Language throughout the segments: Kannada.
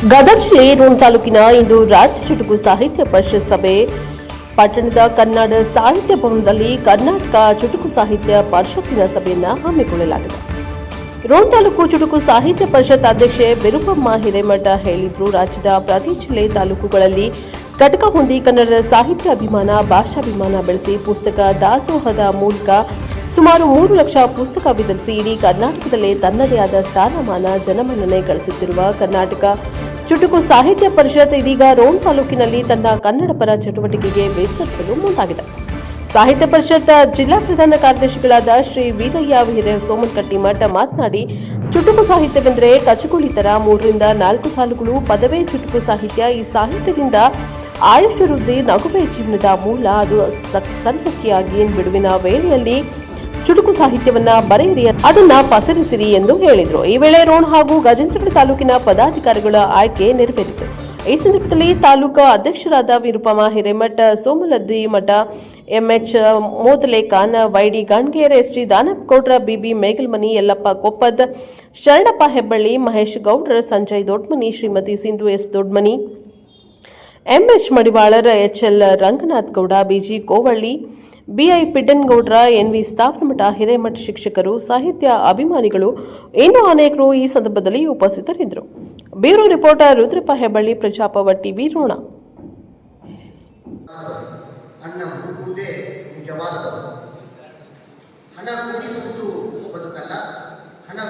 ಗದಗ ಜಿಲ್ಲೆ ರೋಣ ತಾಲೂಕಿನ ಇಂದು ರಾಜ್ಯ ಚುಟುಕು ಸಾಹಿತ್ಯ ಪರಿಷತ್ ಸಭೆ. ಪಟ್ಟಣದ ಕನ್ನಡ ಸಾಹಿತ್ಯ ಭವನದಲ್ಲಿ ಕರ್ನಾಟಕ ಚುಟುಕು ಸಾಹಿತ್ಯ ಪರಿಷತ್ತಿನ ಸಭೆಯನ್ನು ಹಮ್ಮಿಕೊಳ್ಳಲಾಗಿದೆ. ರೋಣ ತಾಲೂಕು ಚುಟುಕು ಸಾಹಿತ್ಯ ಪರಿಷತ್ ಅಧ್ಯಕ್ಷೆ ಬಿರುಪಮ್ಮ ಹಿರೇಮಠ ಹೇಳಿದ್ರು, ರಾಜ್ಯದ ಪ್ರತಿ ಜಿಲ್ಲೆ ತಾಲೂಕುಗಳಲ್ಲಿ ಘಟಕ ಹೊಂದಿ ಕನ್ನಡ ಸಾಹಿತ್ಯ ಅಭಿಮಾನ, ಭಾಷಾಭಿಮಾನ ಬೆಳೆಸಿ ಪುಸ್ತಕ ದಾಸೋಹದ ಮೂಲಕ ಸುಮಾರು ಮೂರು ಲಕ್ಷ ಪುಸ್ತಕ ವಿತರಿಸಿ ಇಡೀ ಕರ್ನಾಟಕದಲ್ಲೇ ತನ್ನದೇ ಆದ ಸ್ಥಾನಮಾನ, ಜನಮನ್ನಣೆ ಗಳಿಸುತ್ತಿರುವ ಕರ್ನಾಟಕ ಚುಟುಕು ಸಾಹಿತ್ಯ ಪರಿಷತ್ ಇದೀಗ ರೋಣ ತಾಲೂಕಿನಲ್ಲಿ ತನ್ನ ಕನ್ನಡ ಪರ ಚಟುವಟಿಕೆಗೆ ವಿಸ್ತರಿಸಲು ಮುಂದಾಗಿದೆ. ಸಾಹಿತ್ಯ ಪರಿಷತ್ ಜಿಲ್ಲಾ ಪ್ರಧಾನ ಕಾರ್ಯದರ್ಶಿಗಳಾದ ಶ್ರೀ ವೀರಯ್ಯ ಹಿರೇ ಸೋಮನಕಟ್ಟಿಮಠ ಮಾತನಾಡಿ, ಚುಟುಕು ಸಾಹಿತ್ಯವೆಂದರೆ ಕಚಗುಳಿ ತರ ಮೂರರಿಂದ ನಾಲ್ಕು ಸಾಲುಗಳು, ಪದವೇ ಚುಟುಕು ಸಾಹಿತ್ಯ. ಈ ಸಾಹಿತ್ಯದಿಂದ ಆಯುಷ್ಯ ವೃದ್ಧಿ ನಗುವೆ ಜೀವನದ ಮೂಲ, ಅದು ಸಂಪಕಿಯಾಗಿ ಬಿಡುವಿನ ವೇಳೆಯಲ್ಲಿ ಚುಟುಕು ಸಾಹಿತ್ಯವನ್ನ ಬರೆಯಿರಿ ಅದನ್ನ ಪಸರಿಸಿರಿ ಎಂದು ಹೇಳಿದರು. ಈ ವೇಳೆ ರೋಣ ಹಾಗೂ ಗಜೇಂದ್ರಗಡ ತಾಲೂಕಿನ ಪದಾಧಿಕಾರಿಗಳ ಆಯ್ಕೆ ನೆರವೇರಿತು. ಈ ಸಂದರ್ಭದಲ್ಲಿ ತಾಲೂಕು ಅಧ್ಯಕ್ಷರಾದ Virupama Hiremath, Somaladdi Math, MH Modale Khan YD Ganger ST Danappagoudra BB Megalmani, Yallappa Koppad, Sharanappa Hebballi, Mahesh Goudra, Sanjay Dodmani, Shrimati Sindhu S Dodmani, MH Madivalar HL Ranganath Gowda, BG Kovalli BI Piddangoudra NV Sthapanamath Hiremath ಶಿಕ್ಷಕರು, ಸಾಹಿತ್ಯ ಅಭಿಮಾನಿಗಳು, ಇನ್ನೂ ಅನೇಕರು ಈ ಸಂದರ್ಭದಲ್ಲಿ ಉಪಸ್ಥಿತರಿದ್ದರು. Bureau reporter Rudrappa Hebballi, ಪ್ರಜಾಪವ TV Ron. ಹಣ ಹಣ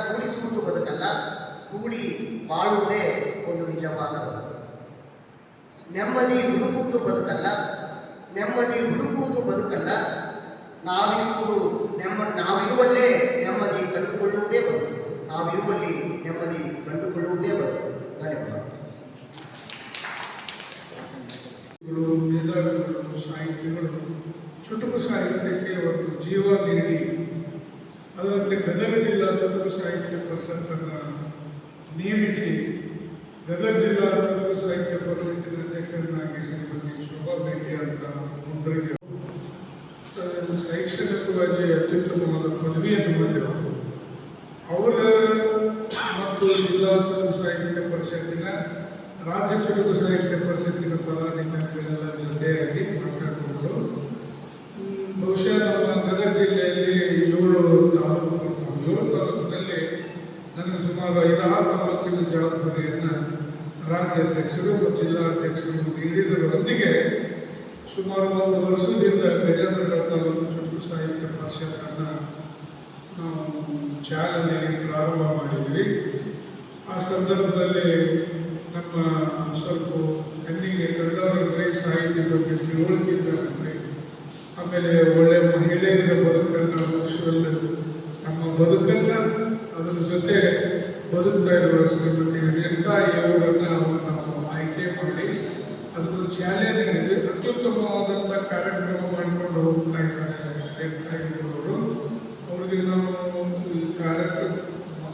ಕೂಡಿ ಬಾಳುವುದೇ ಒಂದು ನಿಜವಾದ ನೆಮ್ಮದಿ ಹುಡುಕುವುದು ಬದುಕಲ್ಲ ನೆಮ್ಮದಿ ಹುಡುಕುವುದು ಬದುಕಲ್ಲ ನಾವಿರುವುದು ನೆಮ್ಮ, ನಾವಿರುವಲ್ಲೇ ನೆಮ್ಮದಿ ಕಂಡುಕೊಳ್ಳುವುದೇ ಬದುಕು. ನಾವಿರುವಲ್ಲಿ ನೆಮ್ಮದಿ ಕಂಡುಕೊಳ್ಳುವುದೇ ಬದುಕು. ಧನ್ಯವಾದ. ಸಾಹಿತ್ಯಗಳು, ಚುಟುಕು ಸಾಹಿತ್ಯಕ್ಕೆ ಒಂದು ಜೀವ ನೀಡಿ ಅದರಲ್ಲಿ ಗದಗ ಜಿಲ್ಲಾ ಚುಟುಕು ಸಾಹಿತ್ಯ ಪರಿಷತ್ತನ್ನು ನೇಮಿಸಿ ಗದಗ ಜಿಲ್ಲಾ ಚುಟುಕು ಸಾಹಿತ್ಯ ಪರಿಷತ್ತಿನ ಅಧ್ಯಕ್ಷರನ್ನಾಗಿ ಶ್ರೀಮತಿ ಶೋಭಾ ಭೇಟಿ ಅಂತ ಅಹ್, ಶೈಕ್ಷಣಿಕವಾಗಿ ಅತ್ಯುತ್ತಮವಾದ ಪದವಿಯನ್ನು ಹೊಂದಿದರು ಅವರ ಮತ್ತು ಜಿಲ್ಲಾ ಚುಟುಕು ಸಾಹಿತ್ಯ ಪರಿಷತ್ತಿನ ರಾಜ್ಯ ಚುಟುಕು ಸಾಹಿತ್ಯ ಪರಿಷತ್ತಿನ ಪದಾಧಿಕಾರಿಗಳೆಲ್ಲ ಜೊತೆಯಾಗಿ ಮಾತಾಡಿಕೊಂಡು ಬಹುಶಃ ನಮ್ಮ ಗದಗ ಜಿಲ್ಲೆಯಲ್ಲಿ ಏಳು ತಾಲೂಕು ಏಳು ತಾಲೂಕಿನಲ್ಲಿ ನನಗೆ ಸುಮಾರು ಐದಾರು ತಾಲೂಕಿನ ಜವಾಬ್ದಾರಿಯನ್ನು ರಾಜ್ಯಾಧ್ಯಕ್ಷರು ಮತ್ತು ಜಿಲ್ಲಾಧ್ಯಕ್ಷರು ನೀಡಿದರೊಂದಿಗೆ ಸುಮಾರು ಒಂದು ವರ್ಷದಿಂದ ಗಜೇಂದ್ರಗಢ ತಾಲೂಕು ಚುಟುಕು ಸಾಹಿತ್ಯ ಪರಿಷತ್ತನ್ನು ನಾವು ಚಾಲನೆ ಪ್ರಾರಂಭ ಮಾಡಿದ್ವಿ. ಆ ಸಂದರ್ಭದಲ್ಲಿ ನಮ್ಮ ಸ್ವಲ್ಪ ಕಣ್ಣಿಗೆ ಕಂಡವರಂದರೆ ಸಾಹಿತ್ಯ ಬಗ್ಗೆ ತಿಳುವಳಿಕೆ ಆಮೇಲೆ ಒಳ್ಳೆಯ ಮಹಿಳೆಯರ ಬದುಕನ್ನು ನಮ್ಮ ಬದುಕನ್ನು ಅದರ ಜೊತೆ ಬದುಕ್ತಾ ಇರುವ ಶ್ರೀಮತಿ ರೇಖಾ ಇವರನ್ನು ನಾವು ಆಯ್ಕೆ ಮಾಡಿ ಅದನ್ನು ಚಾಲೆಂಜ್ ನೀಡಿದ್ವಿ ಅತ್ಯುತ್ತಮವಾದಂಥ ಕಾರ್ಯಕ್ರಮ ಮಾಡಿಕೊಂಡು ಹೋಗ್ತಾ ಇದ್ದಾರೆ ರೇಖಾ ಇವರು ಅವರಿಗೆ ನಾವು ಕಾರ್ಯಕ್ರಮ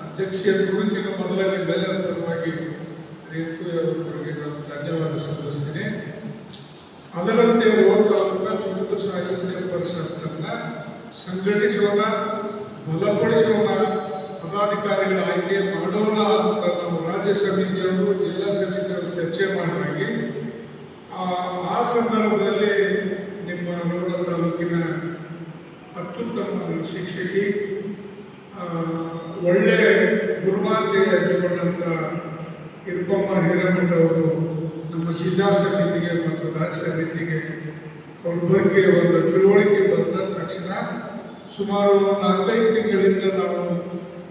ಅಧ್ಯಕ್ಷೀಯ ಗುರುಕಿನ ಮೊದಲನೇ ಬೆಲೆ ಪರವಾಗಿ ರೇಖು ಅವರಿಗೆ ನಾನು ಧನ್ಯವಾದ ಸಲ್ಲಿಸ್ತೀನಿ. ಅದರಂತೆ ಓಟಾಡುವ ಚುಟುಕು ಸಾಹಿತ್ಯ ಪರಿಷತ್ತನ್ನು ಸಂಘಟಿಸೋಣ, ಬಲಪಡಿಸೋಣ ಪದಾಧಿಕಾರಿಗಳ ಆಯ್ಕೆ ಮಾಡೋಣ ಅಂತ ನಾವು ರಾಜ್ಯ ಸಮಿತಿಯವರು, ಜಿಲ್ಲಾ ಸಮಿತಿಯವರು ಚರ್ಚೆ ಮಾಡಿದಾಗಿ, ಆ ಸಂದರ್ಭದಲ್ಲಿ ನಿಮ್ಮ ನೋಡ ತಾಲೂಕಿನ ಅತ್ಯುತ್ತಮ ಶಿಕ್ಷಕಿ ಒಳ್ಳೆ ಗುರುಮಾತೆ ಹಂಚಿಕೊಂಡಂಥ ಇರ್ಪಮ್ಮ ಹಿರೇಮಠ ಅವರು ನಮ್ಮ ಜಿಲ್ಲಾ ಸಮಿತಿಗೆ ಮತ್ತು ರಾಜ್ಯ ಸಮಿತಿಗೆ ಅವ್ರ ಬಗ್ಗೆ ಒಂದು ತಿಳುವಳಿಕೆ ಬಂದ ತಕ್ಷಣ ಸುಮಾರು ನಾಲ್ಕೈದು ತಿಂಗಳಿಂದ ನಾವು